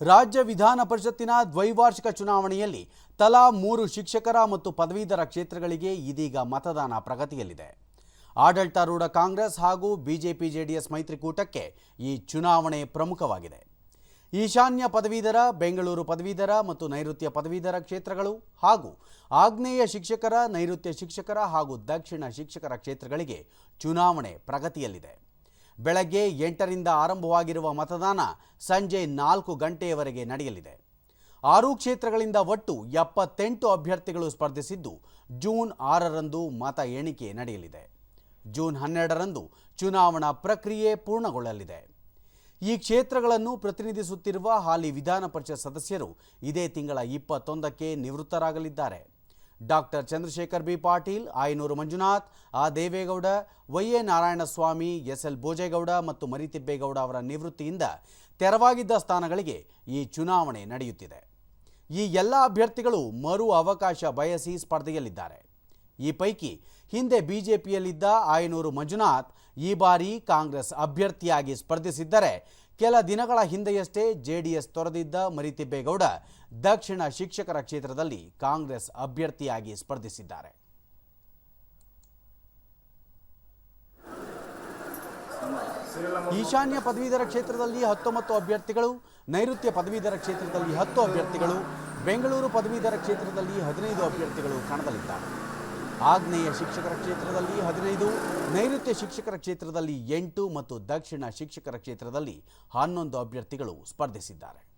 ರಾಜ್ಯ ವಿಧಾನ ಪರಿಷತ್ತಿನ ದ್ವೈವಾರ್ಷಿಕ ಚುನಾವಣೆಯಲ್ಲಿ ತಲಾ ಮೂರು ಶಿಕ್ಷಕರ ಮತ್ತು ಪದವೀಧರ ಕ್ಷೇತ್ರಗಳಿಗೆ ಇದೀಗ ಮತದಾನ ಪ್ರಗತಿಯಲ್ಲಿದೆ. ಆಡಳಿತಾರೂಢ ಕಾಂಗ್ರೆಸ್ ಹಾಗೂ ಬಿಜೆಪಿ ಜೆಡಿಎಸ್ ಮೈತ್ರಿಕೂಟಕ್ಕೆ ಈ ಚುನಾವಣೆ ಪ್ರಮುಖವಾಗಿದೆ. ಈಶಾನ್ಯ ಪದವೀಧರ, ಬೆಂಗಳೂರು ಪದವೀಧರ ಮತ್ತು ನೈಋತ್ಯ ಪದವೀಧರ ಕ್ಷೇತ್ರಗಳು ಹಾಗೂ ಆಗ್ನೇಯ ಶಿಕ್ಷಕರ, ನೈಋತ್ಯ ಶಿಕ್ಷಕರ ಹಾಗೂ ದಕ್ಷಿಣ ಶಿಕ್ಷಕರ ಕ್ಷೇತ್ರಗಳಿಗೆ ಚುನಾವಣೆ ಪ್ರಗತಿಯಲ್ಲಿದೆ. ಬೆಳಗ್ಗೆ ಎಂಟರಿಂದ ಆರಂಭವಾಗಿರುವ ಮತದಾನ ಸಂಜೆ ನಾಲ್ಕು ಗಂಟೆಯವರೆಗೆ ನಡೆಯಲಿದೆ. ಆರು ಕ್ಷೇತ್ರಗಳಿಂದ ಒಟ್ಟು ಎಪ್ಪತ್ತೆಂಟು ಅಭ್ಯರ್ಥಿಗಳು ಸ್ಪರ್ಧಿಸಿದ್ದು ಜೂನ್ ಆರರಂದು ಮತ ಎಣಿಕೆ ನಡೆಯಲಿದೆ. ಜೂನ್ ಹನ್ನೆರಡರಂದು ಚುನಾವಣಾ ಪ್ರಕ್ರಿಯೆ ಪೂರ್ಣಗೊಳ್ಳಲಿದೆ. ಈ ಕ್ಷೇತ್ರಗಳನ್ನು ಪ್ರತಿನಿಧಿಸುತ್ತಿರುವ ಹಾಲಿ ವಿಧಾನ ಪರಿಷತ್ ಸದಸ್ಯರು ಇದೇ ತಿಂಗಳ ಇಪ್ಪತ್ತೊಂದಕ್ಕೆ ನಿವೃತ್ತರಾಗಲಿದ್ದಾರೆ. ಡಾಕ್ಟರ್ ಚಂದ್ರಶೇಖರ್ ಬಿ ಪಾಟೀಲ್, ಆಯನೂರು ಮಂಜುನಾಥ್, ಆ Devegowda, Y A Narayanaswamy, S L Bhojegowda ಮತ್ತು ಮರಿತಿಬ್ಬೇಗೌಡ ಅವರ ನಿವೃತ್ತಿಯಿಂದ ತೆರವಾಗಿದ್ದ ಸ್ಥಾನಗಳಿಗೆ ಈ ಚುನಾವಣೆ ನಡೆಯುತ್ತಿದೆ. ಈ ಎಲ್ಲ ಅಭ್ಯರ್ಥಿಗಳು ಮರು ಅವಕಾಶ ಬಯಸಿ ಸ್ಪರ್ಧೆಯಲ್ಲಿದ್ದಾರೆ. ಈ ಪೈಕಿ ಹಿಂದೆ ಬಿಜೆಪಿಯಲ್ಲಿದ್ದ ಆಯನೂರು ಮಂಜುನಾಥ್ ಈ ಬಾರಿ ಕಾಂಗ್ರೆಸ್ ಅಭ್ಯರ್ಥಿಯಾಗಿ ಸ್ಪರ್ಧಿಸಿದ್ದರೆ ಕೆಲ ದಿನಗಳ ಹಿಂದೆಯಷ್ಟೇ ಜೆಡಿಎಸ್ ತೊರೆದಿದ್ದ ಮರಿತಿಬ್ಬೇಗೌಡ ದಕ್ಷಿಣ ಶಿಕ್ಷಕರ ಕ್ಷೇತ್ರದಲ್ಲಿ ಕಾಂಗ್ರೆಸ್ ಅಭ್ಯರ್ಥಿಯಾಗಿ ಸ್ಪರ್ಧಿಸಿದ್ದಾರೆ. ಈಶಾನ್ಯ ಪದವೀಧರ ಕ್ಷೇತ್ರದಲ್ಲಿ ಹತ್ತೊಂಬತ್ತು ಅಭ್ಯರ್ಥಿಗಳು, ನೈಋತ್ಯ ಪದವೀಧರ ಕ್ಷೇತ್ರದಲ್ಲಿ ಹತ್ತು ಅಭ್ಯರ್ಥಿಗಳು, ಬೆಂಗಳೂರು ಪದವೀಧರ ಕ್ಷೇತ್ರದಲ್ಲಿ ಹದಿನೈದು ಅಭ್ಯರ್ಥಿಗಳು ಕಣದಲ್ಲಿದ್ದಾರೆ. ಆಗ್ನೇಯ ಶಿಕ್ಷಕರ ಕ್ಷೇತ್ರದಲ್ಲಿ ಹದಿನೈದು, ನೈಋತ್ಯ ಶಿಕ್ಷಕರ ಕ್ಷೇತ್ರದಲ್ಲಿ ಎಂಟು ಮತ್ತು ದಕ್ಷಿಣ ಶಿಕ್ಷಕರ ಕ್ಷೇತ್ರದಲ್ಲಿ ಹನ್ನೊಂದು ಅಭ್ಯರ್ಥಿಗಳು ಸ್ಪರ್ಧಿಸಿದ್ದಾರೆ.